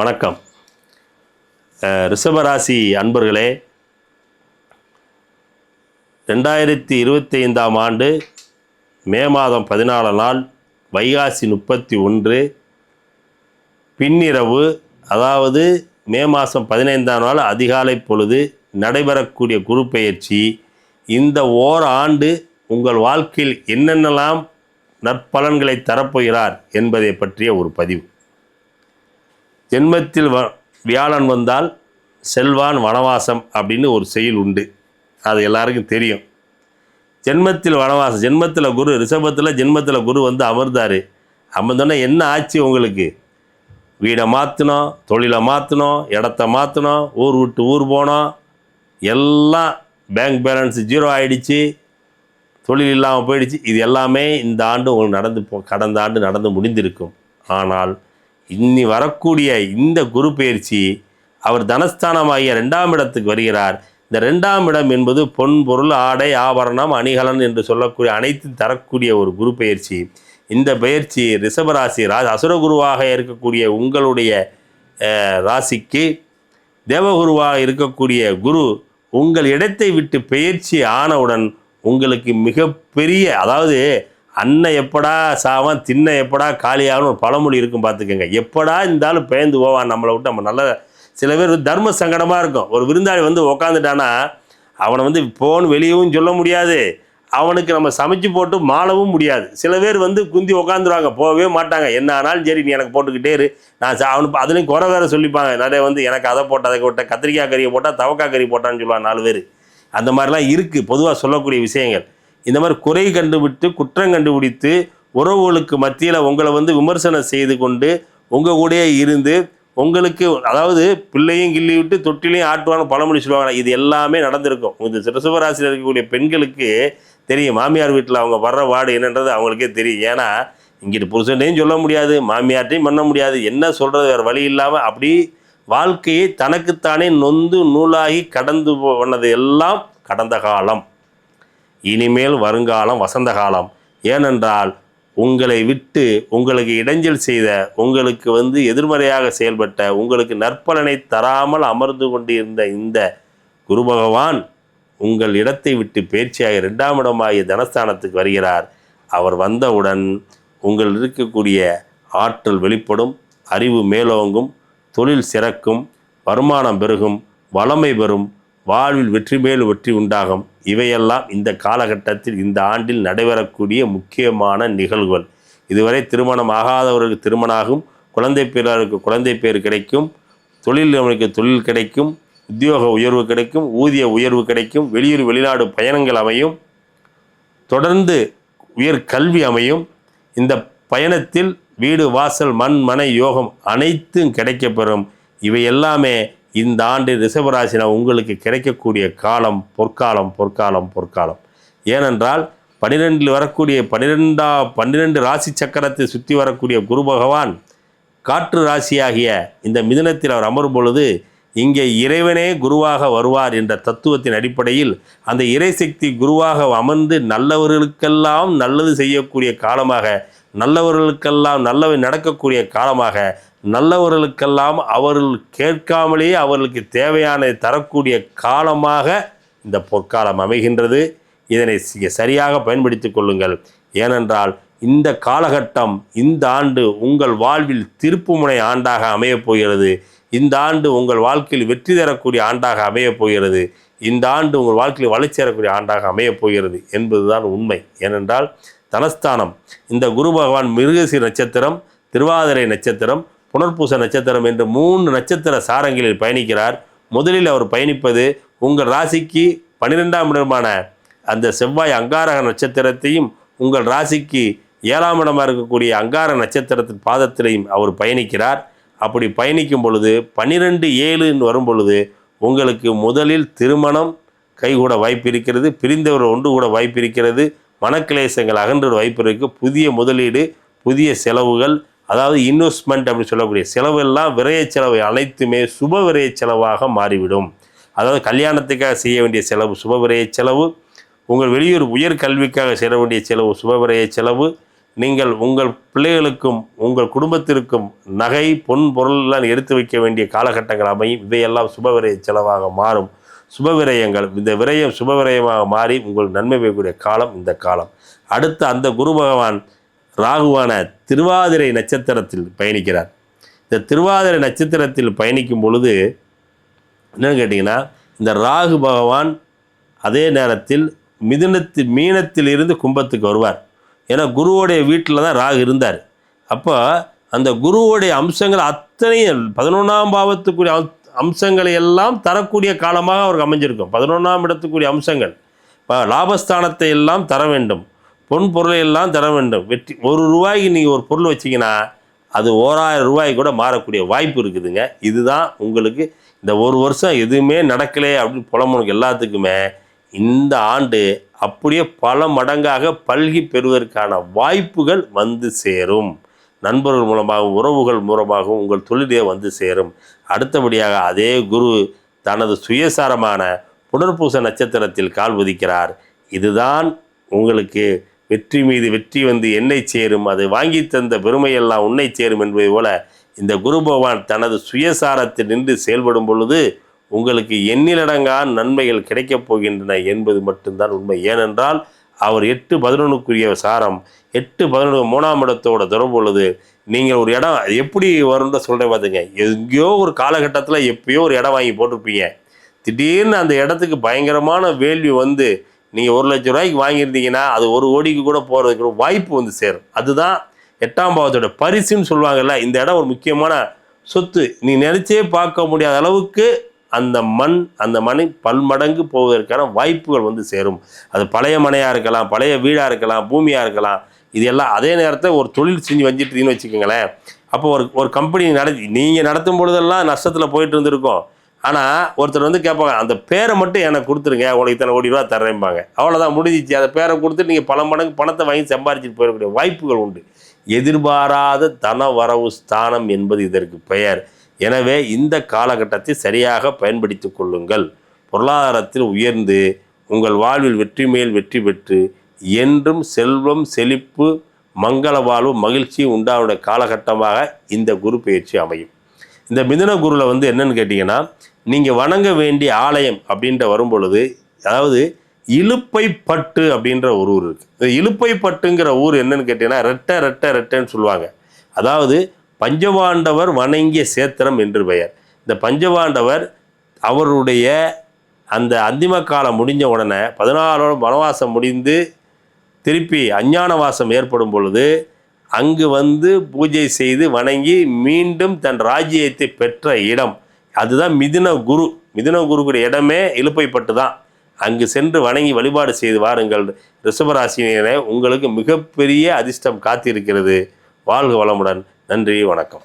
வணக்கம். ரிஷபராசி அன்பர்களே ரெண்டாயிரத்தி இருபத்தைந்தாம் ஆண்டு மே மாதம் பதினாலாம் நாள் வைகாசி முப்பத்தி ஒன்று பின்னிரவு அதாவது மே மாதம் பதினைந்தாம் நாள் அதிகாலை பொழுது நடைபெறக்கூடிய குரு பயிற்சி இந்த ஓர் ஆண்டு உங்கள் வாழ்க்கையில் என்னென்னலாம் நற்பலன்களை தரப்போகிறார் என்பதை பற்றிய ஒரு பதிவு. ஜென்மத்தில் வ வியாழன் வந்தால் செல்வான் வனவாசம் அப்படின்னு ஒரு செயல் உண்டு. அது எல்லாருக்கும் தெரியும். ஜென்மத்தில் வனவாசம் ஜென்மத்தில் குரு ரிஷபத்தில் ஜென்மத்தில் குரு வந்து அமர்ந்தார். அமர்ந்தோன்னே என்ன ஆச்சு உங்களுக்கு? வீடை மாற்றினோம் தொழிலை மாற்றினோம் இடத்த மாற்றினோம் ஊர் விட்டு ஊர் போனோம். எல்லாம் பேங்க் பேலன்ஸ் ஜீரோ ஆகிடுச்சு தொழில் இல்லாமல் போயிடுச்சு. இது எல்லாமே இந்த ஆண்டு உங்களுக்கு நடந்து போ கடந்த ஆண்டு நடந்து முடிந்திருக்கும். ஆனால் இன்னி வரக்கூடிய இந்த குரு பயிற்சி அவர் தனஸ்தானமாகிய ரெண்டாம் இடத்துக்கு வருகிறார். இந்த ரெண்டாம் இடம் என்பது பொன் பொருள் ஆடை ஆபரணம் அணிகலன் என்று சொல்லக்கூடிய அனைத்து தரக்கூடிய ஒரு குரு பயிற்சி. இந்த பயிற்சி ரிஷபராசி ரா அசுரகுருவாக இருக்கக்கூடிய உங்களுடைய ராசிக்கு தேவகுருவாக இருக்கக்கூடிய குரு உங்கள் இடத்தை விட்டு பயிற்சி ஆனவுடன் உங்களுக்கு மிகப்பெரிய அதாவது அன்னை எப்படா சாவான் தின்ன எப்படா காலியாகணும் ஒரு பழமொழி இருக்கும் பார்த்துக்கோங்க. எப்படா இருந்தாலும் பயந்து போவான் நம்மளை விட்டு. நம்ம நல்ல சில பேர் தர்ம சங்கடமாக இருக்கும். ஒரு விருந்தாளி வந்து உக்காந்துட்டானா அவனை வந்து போன் வெளியவும் சொல்ல முடியாது. அவனுக்கு நம்ம சமைச்சு போட்டு மாளவும் முடியாது. சில பேர் வந்து குந்தி உக்காந்துருவாங்க போகவே மாட்டாங்க. என்ன ஆனாலும் சரி நீ எனக்கு போட்டுக்கிட்டே இரு. நான் சா- அவனுக்கு அதுலேயும் குறை வேற சொல்லிப்பாங்க. நிறைய வந்து எனக்கு அதை போட்ட அதை போட்ட கத்திரிக்காய் கறியை போட்டால் தவக்காய் கறி போட்டான்னு சொல்லுவாங்க நாலு பேர். அந்த மாதிரிலாம் இருக்குது பொதுவாக சொல்லக்கூடிய விஷயங்கள். இந்த மாதிரி குறை கண்டுபிட்டு குற்றம் கண்டுபிடித்து உறவுகளுக்கு மத்தியில் உங்களை வந்து விமர்சனம் செய்து கொண்டு உங்கள் கூடயே இருந்து உங்களுக்கு அதாவது பிள்ளையும் கிள்ளி விட்டு தொட்டிலையும் ஆட்டுவாங்க பழமொழி சொல்லுவாங்க. இது எல்லாமே நடந்திருக்கும். இந்த சிறசுவராசியில் இருக்கக்கூடிய பெண்களுக்கு தெரியும். மாமியார் வீட்டில் அவங்க வர்ற வார்டு என்னன்றது அவங்களுக்கே தெரியும். ஏன்னா இங்கிட்டு புருஷன்டையும் சொல்ல முடியாது மாமியார்ட்டையும் பண்ண முடியாது. என்ன சொல்கிறது வேறு வழி இல்லாமல் அப்படி வாழ்க்கையை தனக்குத்தானே நொந்து நூலாகி கடந்து போனது எல்லாம் கடந்த காலம். இனிமேல் வருங்காலம் வசந்த காலம் ஏனென்றால் உங்களை விட்டு உங்களுக்கு இடைஞ்சல் செய்த உங்களுக்கு வந்து எதிர்மறையாக செயல்பட்ட உங்களுக்கு நற்பலனை தராமல் அமர்ந்து கொண்டிருந்த இந்த குரு பகவான் உங்கள் இடத்தை விட்டு பேர்ச்சியாக இரண்டாம் இடமாகிய தனஸ்தானத்துக்கு வருகிறார். அவர் வந்தவுடன் உங்கள் இருக்கக்கூடிய ஆற்றல் வெளிப்படும் அறிவு மேலோங்கும் தொழில் சிறக்கும் வருமானம் பெருகும் வளமை பெறும் வாழ்வில் வெற்றி மேல் வெற்றி உண்டாகும். இவையெல்லாம் இந்த காலகட்டத்தில் இந்த ஆண்டில் நடைபெறக்கூடிய முக்கியமான நிகழ்வுகள். இதுவரை திருமணம் ஆகாதவர்களுக்கு திருமணமாகும் குழந்தை பேருக்கு குழந்தை பேர் கிடைக்கும் தொழில் அவனுக்கு தொழில் கிடைக்கும் உத்தியோக உயர்வு கிடைக்கும் ஊதிய உயர்வு கிடைக்கும் வெளியூர் வெளிநாடு பயணங்கள் அமையும் தொடர்ந்து உயர் கல்வி அமையும். இந்த பயணத்தில் வீடு வாசல் மண் மனை யோகம் அனைத்தும் கிடைக்கப்பெறும். இவை எல்லாமே இந்த ஆண்டு ரிஷபராசினா உங்களுக்கு கிடைக்கக்கூடிய காலம் பொற்காலம் பொற்காலம் பொற்காலம். ஏனென்றால் பன்னிரெண்டில் வரக்கூடிய பன்னிரெண்டா பன்னிரெண்டு ராசி சக்கரத்தை சுற்றி வரக்கூடிய குரு பகவான் காற்று ராசியாகிய இந்த மிதுனத்தில் அவர் அமரும் பொழுது இங்கே இறைவனே குருவாக வருவார் என்ற தத்துவத்தின் அடிப்படையில் அந்த இறைசக்தி குருவாக அமர்ந்து நல்லவர்களுக்கெல்லாம் நல்லது செய்யக்கூடிய காலமாக நல்லவர்களுக்கெல்லாம் நல்லவை நடக்கக்கூடிய காலமாக நல்லவர்களுக்கெல்லாம் அவர்கள் கேட்காமலேயே அவர்களுக்கு தேவையானதை தரக்கூடிய காலமாக இந்த பொற்காலம் அமைகின்றது. இதனை சரியாக பயன்படுத்திக் கொள்ளுங்கள். ஏனென்றால் இந்த காலகட்டம் இந்த ஆண்டு உங்கள் வாழ்வில் திருப்புமுனை ஆண்டாக அமையப் போகிறது. இந்த ஆண்டு உங்கள் வாழ்க்கையில் வெற்றி தரக்கூடிய ஆண்டாக அமையப் போகிறது. இந்த ஆண்டு உங்கள் வாழ்க்கையில் வளர்ச்சி தரக்கூடிய ஆண்டாக அமையப் போகிறது என்பதுதான் உண்மை. ஏனென்றால் தனஸ்தானம் இந்த குரு பகவான் மிருகசி நட்சத்திரம் திருவாதிரை நட்சத்திரம் புனர்பூச நட்சத்திரம் என்று மூன்று நட்சத்திர சாரங்களில் பயணிக்கிறார். முதலில் அவர் பயணிப்பது உங்கள் ராசிக்கு பன்னிரெண்டாம் இடமான அந்த செவ்வாய் அங்காரக நட்சத்திரத்தையும் உங்கள் ராசிக்கு ஏழாம் இடமாக இருக்கக்கூடிய அங்கார நட்சத்திரத்தின் பாதத்திலையும் அவர் பயணிக்கிறார். அப்படி பயணிக்கும் பொழுது பன்னிரெண்டு ஏழுன்னு வரும் பொழுது உங்களுக்கு முதலில் திருமணம் கைகூட வாய்ப்பு இருக்கிறது பிரிந்தவர் ஒன்று கூட வாய்ப்பு இருக்கிறது மனக்கிளேசங்கள் அகன்ற வாய்ப்பு இருக்குது புதிய முதலீடு புதிய செலவுகள் அதாவது இன்வெஸ்ட்மெண்ட் அப்படின்னு சொல்லக்கூடிய செலவெல்லாம் விரைய செலவு அனைத்துமே சுப விரைய செலவாக மாறிவிடும். அதாவது கல்யாணத்துக்காக செய்ய வேண்டிய செலவு சுப விரைய செலவு உங்கள் வெளியூர் உயர் கல்விக்காக செய்ய வேண்டிய செலவு சுப விரைய செலவு நீங்கள் உங்கள் பிள்ளைகளுக்கும் உங்கள் குடும்பத்திற்கும் நகை பொன் பொருள்லாம் எடுத்து வைக்க வேண்டிய காலகட்டங்கள் அமையும். இவையெல்லாம் சுபவிரய செலவாக மாறும். சுப விரயங்கள் இந்த விரயம் சுப விரயமாக மாறி உங்களுக்கு நன்மை பெறக்கூடிய காலம் இந்த காலம். அடுத்து அந்த குரு பகவான் ராகுவான திருவாதிரை நட்சத்திரத்தில் பயணிக்கிறார். இந்த திருவாதிரை நட்சத்திரத்தில் பயணிக்கும் பொழுது என்னென்னு கேட்டிங்கன்னா இந்த ராகு பகவான் அதே நேரத்தில் மிதுனத்தில் மீனத்தில் இருந்து கும்பத்துக்கு வருவார். ஏன்னா குருவோடைய வீட்டில் தான் ராகு இருந்தார். அப்போ அந்த குருவோடைய அம்சங்கள் அத்தனையும் பதினொன்றாம் பாவத்துக்குரிய அம்- அம்சங்களை எல்லாம் தரக்கூடிய காலமாக அவருக்கு அமைஞ்சிருக்கும். பதினொன்றாம் இடத்துக்குரிய அம்சங்கள். இப்போ லாபஸ்தானத்தை எல்லாம் தர வேண்டும். பொன் பொருளை எல்லாம் தர வேண்டும். வெற்றி ஒரு ரூபாய்க்கு நீங்கள் ஒரு பொருள் வச்சிங்கன்னா அது ஓராயிரம் ரூபாய்க்கு கூட மாறக்கூடிய வாய்ப்பு இருக்குதுங்க. இதுதான் உங்களுக்கு இந்த ஒரு வருஷம் எதுவுமே நடக்கலே அப்படின்னு புலம்புனுக்கு எல்லாத்துக்குமே இந்த ஆண்டு அப்படியே பல மடங்காக பல்கி பெறுவதற்கான வாய்ப்புகள் வந்து சேரும். நண்பர்கள் மூலமாகவும் உறவுகள் மூலமாகவும் உங்கள் தொழிலே வந்து சேரும். அடுத்தபடியாக அதே குரு தனது சுயசாரமான புனர்பூச நட்சத்திரத்தில் கால் உதிக்கிறார் இதுதான் உங்களுக்கு வெற்றி மீது வெற்றி வந்து என்னை சேரும் அதை வாங்கி தந்த பெருமையெல்லாம் உன்னை சேரும் என்பதை போல இந்த குரு பகவான் தனது சுயசாரத்தில் நின்று செயல்படும் பொழுது உங்களுக்கு எண்ணிலடங்கா நன்மைகள் கிடைக்கப் போகின்றன என்பது மட்டும்தான் உண்மை. ஏனென்றால் அவர் எட்டு பதினொன்றுக்குரிய சாரம் எட்டு பதினொன்று மூணாம் இடத்தோட தொடர்பு உள்ளது நீங்கள் ஒரு இடம் எப்படி வரும்னு சொல்கிறேன் பார்த்துங்க எங்கேயோ ஒரு காலகட்டத்தில் எப்பயோ ஒரு இடம் வாங்கி போட்டிருப்பீங்க. திடீர்னு அந்த இடத்துக்கு பயங்கரமான வேள்வி வந்து நீங்கள் ஒரு லட்ச ரூபாய்க்கு வாங்கியிருந்தீங்கன்னா அது ஒரு கோடிக்கு கூட போகிறதுக்கு வாய்ப்பு வந்து சேரும். அதுதான் எட்டாம் பாவத்தோட பரிசுன்னு சொல்லுவாங்கல்ல இந்த இடம் ஒரு முக்கியமான சொத்து. நீ நினச்சே பார்க்க முடியாத அளவுக்கு அந்த மண் அந்த மனை பல்மடங்கு போவதற்கான வாய்ப்புகள் வந்து சேரும். அது பழைய மனையாக இருக்கலாம் பழைய வீடாக இருக்கலாம் பூமியாக இருக்கலாம். இது எல்லாம் அதே நேரத்தில் ஒரு தொழில் செஞ்சு வஞ்சிட்டுருக்கீங்கன்னு வச்சுக்கோங்களேன். அப்போ ஒரு ஒரு கம்பெனி நடத்தி நீங்கள் நடத்தும் பொழுதெல்லாம் நஷ்டத்தில் போயிட்டு இருந்திருக்கோம். ஆனால் ஒருத்தர் வந்து கேட்பாங்க அந்த பேரை மட்டும் எனக்கு கொடுத்துருங்க உங்களுக்கு இத்தனை கோடி ரூபா தர்றேன்பாங்க. அவ்வளோதான் முடிஞ்சிச்சு. அந்த பேரை கொடுத்து நீங்கள் பல மடங்கு பணத்தை வாங்கி சம்பாரிச்சிட்டு போயிடக்கூடிய வாய்ப்புகள் உண்டு. எதிர்பாராத தன வரவு ஸ்தானம் என்பது இதற்கு பெயர். எனவே இந்த காலகட்டத்தை சரியாக பயன்படுத்தி கொள்ளுங்கள். பொருளாதாரத்தில் உயர்ந்து உங்கள் வாழ்வில் வெற்றி மேல் வெற்றி பெற்று என்றும் செல்வம் செழிப்பு மங்கள வாழ்வு மகிழ்ச்சி உண்டாவுடைய காலகட்டமாக இந்த குரு பயிற்சி அமையும். இந்த மிதன குருவில் வந்து என்னென்னு கேட்டிங்கன்னா நீங்கள் வணங்க வேண்டிய ஆலயம் அப்படின்ற வரும்பொழுது அதாவது இலுப்பை பட்டு அப்படின்ற ஒரு ஊர் இருக்குது இந்த இலுப்பை பட்டுங்கிற ஊர் என்னன்னு கேட்டிங்கன்னா ரெட்டை ரெட்டை ரெட்டைன்னு சொல்லுவாங்க. அதாவது பஞ்சபாண்டவர் வணங்கிய சேத்திரம் என்று பெயர். இந்த பஞ்சபாண்டவர் அவருடைய அந்த அந்திம காலம் முடிஞ்ச உடனே பதினாறு வனவாசம் முடிந்து திருப்பி அஞ்ஞான வாசம் ஏற்படும் பொழுது அங்கு வந்து பூஜை செய்து வணங்கி மீண்டும் தன் ராஜ்யத்தை பெற்ற இடம். அதுதான் மிதின குரு. மிதின குருக்குடைய இடமே இழுப்பைப்பட்டு தான் அங்கு சென்று வணங்கி வழிபாடு செய்து வாருங்கள். ரிஷபராசினியரே உங்களுக்கு மிகப்பெரிய அதிர்ஷ்டம் காத்திருக்கிறது. வாழ்க வளமுடன். நன்றி வணக்கம்.